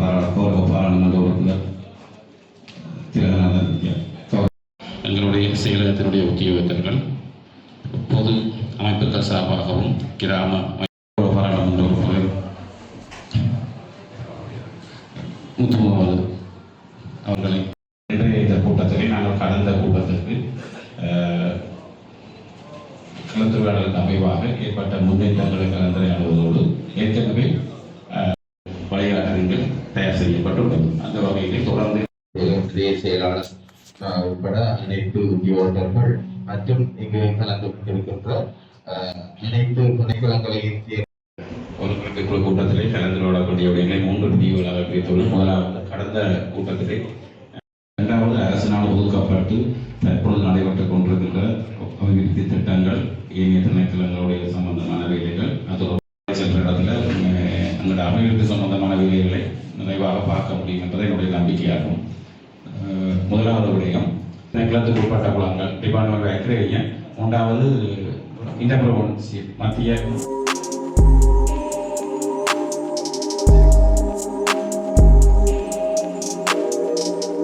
கௌரவ பாராளுமன்ற உறுப்பினர் திலகநாதன் எங்களுடைய செயலகத்தினுடைய உத்தியோகத்தர்கள் பொது அமைப்புகள் சார்பாகவும் கிராம பாராளுமன்ற உறுப்பினர் முத்து முகமது அவர்களை இன்றைய இந்த கூட்டத்தில் நாங்கள் கடந்த கூட்டத்திற்கு கலந்துரையாடலுக்கு அமைவாக ஏற்பட்ட முன்னேற்றங்களை அஹ், வழிகாட்டுதல்கள் தயார் செய்யப்பட்டுள்ளது அந்த வகையிலே தொடர்ந்து செயலாளர் உட்பட அனைத்து உத்தியோகத்தர்கள் மற்றும் இங்கு கலந்து கொண்டிருக்கின்ற அனைத்து துணைக்களங்களை ஒரு குறிப்பிட்ட கூட்டத்திலே கலந்துரையாடக்கூடிய விடயங்களை மூன்று பிரிவுகளாக பிரித்துள்ளோம் முதலாவது கடந்த கூட்டத்திலே இரண்டாவது அரசினால் ஒதுக்கப்பட்டு தற்பொழுது நடைபெற்றுக் கொண்டிருக்கின்ற அபிவிருத்தி திட்டங்கள் ஏனைய அஹ், சம்பந்தமான வேலைகளை நிறைவாக பார்க்க முடியும் என்பது என்னுடைய நம்பிக்கையாகும். முதலாவது விடயம் திணைக்களத்துக்கு உட்பட்ட குளங்கள் டிபார்ட்மெண்ட் ஆஃப் அக்ரேரியம் மூன்றாவது இன்டர்பிரவன்சி மத்திய